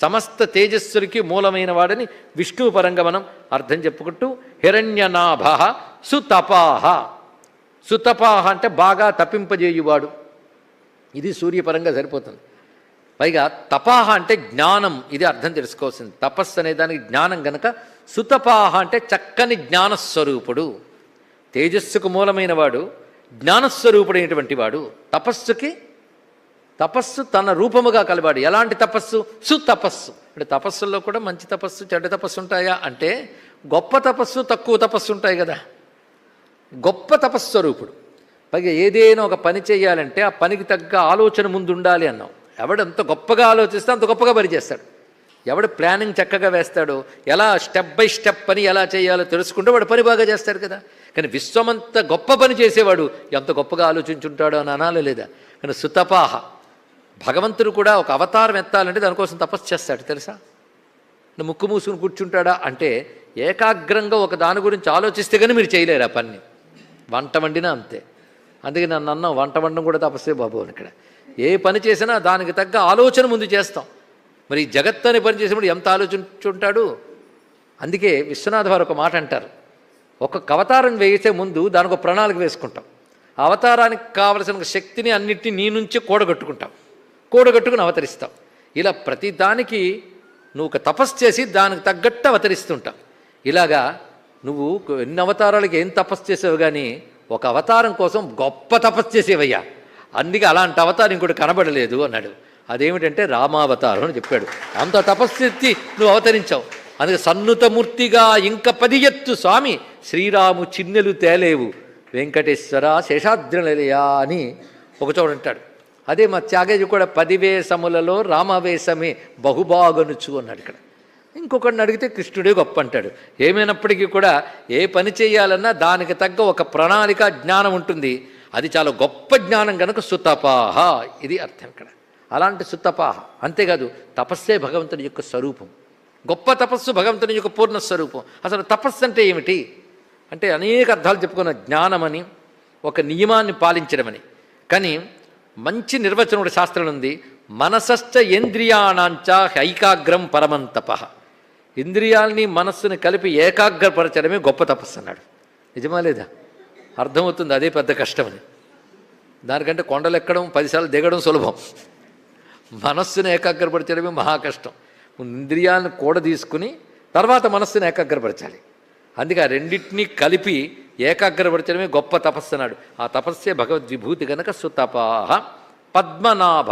సమస్త తేజస్సులకి మూలమైన వాడని విష్ణువు పరంగా మనం అర్థం చెప్పుకుంటూ హిరణ్యనాభ సుతపాహ. సుతపాహ అంటే బాగా తప్పింపజేయువాడు. ఇది సూర్యపరంగా సరిపోతుంది. పైగా తపాహ అంటే జ్ఞానం ఇది అర్థం తెలుసుకోవాల్సింది. తపస్సు అనే దానికి జ్ఞానం గనక సుతపాహ అంటే చక్కని జ్ఞానస్వరూపుడు. తేజస్సుకు మూలమైన వాడు జ్ఞానస్వరూపుడైనటువంటి వాడు. తపస్సుకి తపస్సు తన రూపముగా కలవాడు. ఎలాంటి తపస్సు? సుతపస్సు. అంటే తపస్సుల్లో కూడా మంచి తపస్సు చెడ్డ తపస్సు ఉంటాయా? అంటే గొప్ప తపస్సు తక్కువ తపస్సు ఉంటాయి కదా. గొప్ప తపస్వరూపుడు పైగా ఏదైనా ఒక పని చేయాలంటే ఆ పనికి తగ్గ ఆలోచన ముందు ఉండాలి అన్నాం. ఎవడంత గొప్పగా ఆలోచిస్తే అంత గొప్పగా పని చేస్తాడు. ఎవడు ప్లానింగ్ చక్కగా వేస్తాడో ఎలా స్టెప్ బై స్టెప్ పని ఎలా చేయాలో తెలుసుకుంటే వాడు పని బాగా చేస్తాడు కదా. కానీ విశ్వమంత గొప్ప పని చేసేవాడు ఎంత గొప్పగా ఆలోచించుంటాడో అని అనాలి లేదా? కానీ సుతపాహ. భగవంతుడు కూడా ఒక అవతారం ఎత్తాలంటే దానికోసం తపస్సు చేస్తాడు తెలుసా? ముక్కు మూసుకుని కూర్చుంటాడా అంటే ఏకాగ్రంగా ఒక దాని గురించి ఆలోచిస్తే కానీ మీరు చేయలేరు ఆ పని వంట వండినా అంతే. అందుకే నన్ను అన్నాం వంట వండడం కూడా తపస్సే బాబు అని ఇక్కడ. ఏ పని చేసినా దానికి తగ్గ ఆలోచన ముందు చేస్తాం. మరి ఈ జగత్ అనే పని చేసినప్పుడు ఎంత ఆలోచించుంటాడు? అందుకే విశ్వనాథ్ వారు ఒక మాట అంటారు. ఒక్కొక్క అవతారం వేసే ముందు దానికి ఒక ప్రణాళిక వేసుకుంటాం. అవతారానికి కావలసిన శక్తిని అన్నిటినీ నీ నుంచి కూడగట్టుకుంటాం. కూడగట్టుకుని అవతరిస్తాం ఇలా ప్రతి దానికి నువ్వు ఒక తపస్సు చేసి దానికి తగ్గట్టు అవతరిస్తుంటావు. ఇలాగా నువ్వు ఎన్ని అవతారాలకి ఏం తపస్సు చేసావు కానీ ఒక అవతారం కోసం గొప్ప తపస్సు చేసేవయ్యా. అందుకే అలాంటి అవతారం ఇంకోటి కనబడలేదు అన్నాడు. అదేమిటంటే రామావతారం అని చెప్పాడు. అంత తపస్సు ఎత్తి నువ్వు అవతరించావు. అందుకే సన్నుతమూర్తిగా ఇంక పది ఎత్తు స్వామి శ్రీరాము చిన్నెలు తేలేవు. వెంకటేశ్వర శేషాద్రిలయా అని ఒకచోట అంటాడు. అదే మా త్యాగేజీ కూడా పదివేషములలో రామవేషమే బహుబాగనుచు అన్నాడు ఇక్కడ. ఇంకొకడిని అడిగితే కృష్ణుడే గొప్ప అంటాడు ఏమైనప్పటికీ కూడా ఏ పని చేయాలన్నా దానికి తగ్గ ఒక ప్రణాళిక జ్ఞానం ఉంటుంది. అది చాలా గొప్ప జ్ఞానం కనుక సుతపాహ. ఇది అర్థం ఇక్కడ. అలాంటి సుతపాహ. అంతేకాదు తపస్సే భగవంతుని యొక్క స్వరూపం. గొప్ప తపస్సు భగవంతుని యొక్క పూర్ణ స్వరూపం. అసలు తపస్సు అంటే ఏమిటి? అంటే అనేక అర్థాలు చెప్పుకున్న జ్ఞానమని ఒక నియమాన్ని పాలించడమని. కానీ మంచి నిర్వచనం ఒకటి శాస్త్రం ఉంది మనసశ్చ ఇంద్రియాణాంచ ఐకాగ్రం పరమంతప. ఇంద్రియాల్ని మనస్సుని కలిపి ఏకాగ్రపరచడమే గొప్ప తపస్సు అన్నాడు. నిజమా లేదా? అర్థమవుతుంది అదే పెద్ద కష్టమని. దానికంటే కొండలు ఎక్కడం పదిసార్లు దిగడం సులభం. మనస్సును ఏకాగ్రపరచడమే మహా కష్టం. ఇంద్రియాలను కూడా తీసుకుని తర్వాత మనస్సును ఏకాగ్రపరచాలి. అందుకే ఆ రెండింటినీ కలిపి ఏకాగ్రపరచడమే గొప్ప తపస్సు అన్నాడు. ఆ తపస్సే భగవద్విభూతి గనక సుతపాహ పద్మనాభ